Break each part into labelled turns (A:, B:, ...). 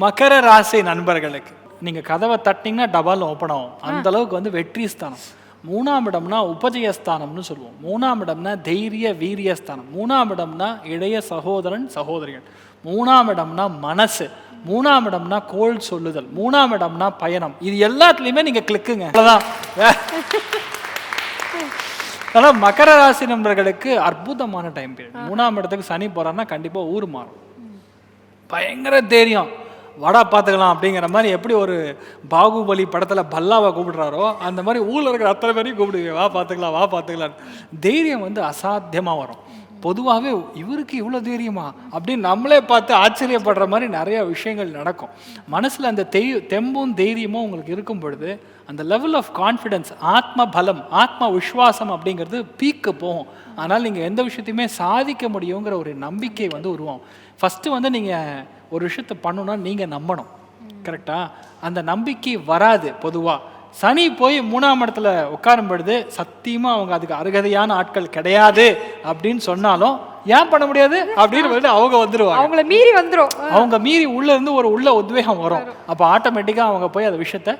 A: மகர ராசி நண்பர்களுக்கு நீங்க கதவை தட்டினீங்கன்னா டபால் ஓப்பன் ஆகும். அந்த அளவுக்கு வந்து வெற்றி ஸ்தானம். மூணாம் இடம்னா உபஜயஸ்தானம்னு சொல்லுவோம். மூணாம் இடம்னா தைரிய வீரியஸ்தானம் மூணாம் இடம்னா இளைய சகோதரன் சகோதரிகள். மூணாம் இடம்னா மனசு. மூணாம் இடம்னா கோல் சொல்லுதல். மூணாம் இடம்னா பயணம். இது எல்லாத்துலயுமே நீங்க கிளிக்குங்க அவ்வளவுதான். வே- ஆனா மகர ராசி நண்பர்களுக்கு அற்புதமான டைம் பீரியட் மூணாம் இடத்துக்கு சனி போறாருன்னா கண்டிப்பா ஊர் மாறும். பயங்கர தைரியம். வடா பார்த்துக்கலாம் அப்படிங்கிற மாதிரி எப்படி ஒரு பாகுபலி படத்தில் பல்லாவை கூப்பிடுறாரோ அந்த மாதிரி ஊரில் இருக்கிற அத்தனை பேரையும் கூப்பிடுவீங்க வா பார்த்துக்கலாம் வா பார்த்துக்கலாம். தைரியம் வந்து அசாத்தியமாக வரும். பொதுவாகவே இவருக்கு இவ்வளோ தைரியமா? அப்படின்னு நம்மளே பார்த்து ஆச்சரியப்படுற மாதிரி நிறைய விஷயங்கள் நடக்கும். மனசில் அந்த தெய் தெம்பும் தைரியமும் உங்களுக்கு இருக்கும் பொழுது அந்த லெவல் ஆஃப் கான்ஃபிடென்ஸ் ஆத்ம பலம் ஆத்ம விஸ்வாசம் அப்படிங்கிறது பீக்கு போகும். ஆனால் நீங்கள் எந்த விஷயத்தையுமே சாதிக்க முடியுங்கிற ஒரு நம்பிக்கை வந்து உருவாகும். ஃபஸ்ட்டு வந்து நீங்கள் ஒரு விஷயத்தை பண்ணணும்னா நீங்கள் நம்பணும். கரெக்டா அந்த நம்பிக்கை வராது பொதுவாக சனி போய் மூணாம் இடத்துல உட்காரும் பொழுது சத்தியமாக அவங்க அதுக்கு அருகதையான ஆட்கள் கிடையாது அப்படின்னு சொன்னாலும் ஏன் பண்ண முடியாது? அப்படின்னு அவங்க வந்துருவாங்க.
B: அவங்கள மீறி வந்துரும்.
A: அவங்க மீறி உள்ள இருந்து ஒரு உள்ள உத்வேகம் வரும். அப்போ ஆட்டோமேட்டிக்காக அவங்க போய் அந்த விஷயத்த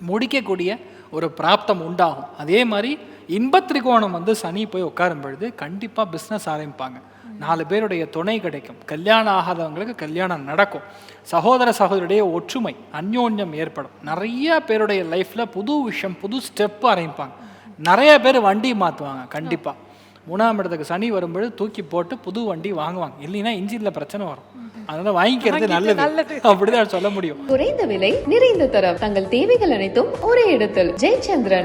A: முடிக்கக்கூடிய ஒரு பிராப்தம் உண்டாகும். அதே மாதிரி இன்பத் திரிகோணம் வந்து சனி போய் உட்காரும் பொழுது கண்டிப்பாக பிஸ்னஸ் ஆரம்பிப்பாங்க. நாலு பேருடைய துணை கிடைக்கும். கல்யாணம் ஆகாதவங்களுக்கு கல்யாணம் நடக்கும். சகோதர சகோதரியுடைய ஒற்றுமை அந்யோன்யம் ஏற்படும். நிறைய பேருடைய லைஃப்பில் புது விஷயம் புது ஸ்டெப் ஆரம்பிப்பாங்க. நிறைய பேர் வண்டி மாற்றுவாங்க கண்டிப்பாக மூணாம் இடத்துக்கு சனி வரும்பொழுது தூக்கி போட்டு புது வண்டி வாங்குவாங்க. இல்லைன்னா இன்ஜினில் பிரச்சனை வரும். அதனால வாங்கிக்கிறது நல்லது.
B: நல்லது.
A: அப்படிதான் சொல்ல முடியும்.
C: குறைந்த விலை நிறைந்த தரம். தங்கள் தேவைகள் அனைத்தும் ஒரே இடத்தில். ஜெயச்சந்திரன்.